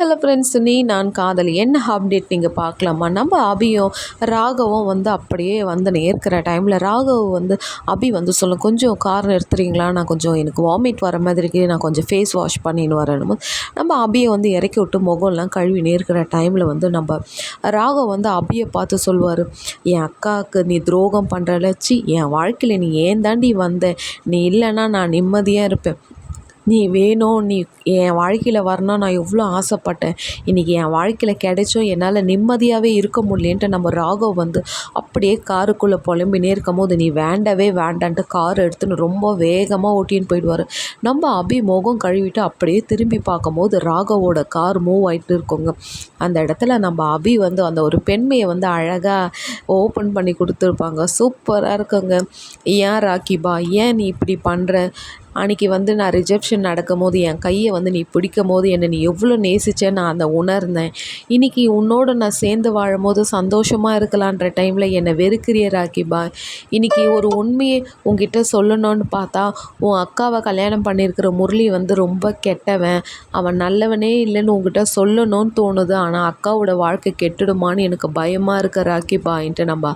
Hello friends நீ நான் காதல் என்ன அப்டேட் நீங்கள் பார்க்கலாமா? நம்ம அபியும் ராகவும் வந்து அப்படியே வந்து நேர்க்கிற டைமில் ராகவ் வந்து அபி வந்து சொல்லும் கொஞ்சம் கார் நிறுத்துறீங்களா? நான் கொஞ்சம் எனக்கு வாமிட் வர மாதிரி நான் கொஞ்சம் ஃபேஸ் வாஷ் பண்ணின்னு வரணும் நம்ம அபியை வந்து இறக்கி விட்டு முகம்லாம் கழுவி நேர்க்கிற டைமில் வந்து நம்ம ராகவ் வந்து அபியை பார்த்து சொல்லுவார் என் அக்காவுக்கு நீ துரோகம் பண்ணுறலச்சி என் வாழ்க்கையில் நீ ஏன் தாண்டி வந்த? நீ இல்லைன்னா நான் நிம்மதியாக இருப்பேன். நீ வேணும் நீ என் வாழ்க்கையில் வரணும் நான் எவ்வளோ ஆசைப்பட்டேன். இன்றைக்கி என் வாழ்க்கையில் கிடைச்சும் என்னால் நிம்மதியாகவே இருக்க முடியலன்ட்டு நம்ம ராகவ் வந்து அப்படியே காருக்குள்ளே புலம்பினே இருக்கும் போது நீ வேண்டவே வேண்டான்ட்டு கார் எடுத்துன்னு ரொம்ப வேகமாக ஓட்டின்னு போயிடுவார். நம்ம அபி முகம் கழுவிட்டு அப்படியே திரும்பி பார்க்கும்போது ராகவோட கார் மூவ் ஆகிட்டு இருக்கோங்க. அந்த இடத்துல நம்ம அபி வந்து அந்த ஒரு பெண்மையை வந்து அழகாக ஓப்பன் பண்ணி கொடுத்துருப்பாங்க. சூப்பராக இருக்குங்க. ஏன் ராக்கிபா ஏன் நீ இப்படி பண்ணுற அன்றைக்கி வந்து நான் ரிஜெப்ஷன் நடக்கும் போது என் கையை வந்து நீ பிடிக்கும் போது என்னை நீ எவ்வளோ நேசிச்சேன்னு நான் அந்த உணர்ந்தேன். இன்றைக்கி உன்னோட நான் சேர்ந்து வாழும் போது சந்தோஷமாக இருக்கலான்ற டைமில் என்னை வெறுக்கிறிய ராக்கிபா இன்றைக்கி ஒரு உண்மையை உங்ககிட்ட சொல்லணும்னு பார்த்தா உன் அக்காவை கல்யாணம் பண்ணியிருக்கிற முரளி வந்து ரொம்ப கெட்டவன். அவன் நல்லவனே இல்லைன்னு உங்ககிட்ட சொல்லணும்னு தோணுது. ஆனால் அக்காவோட வாழ்க்கை கெட்டுடுமான்னு எனக்கு பயமாக இருக்க ராக்கிபான்ட்டு நம்ம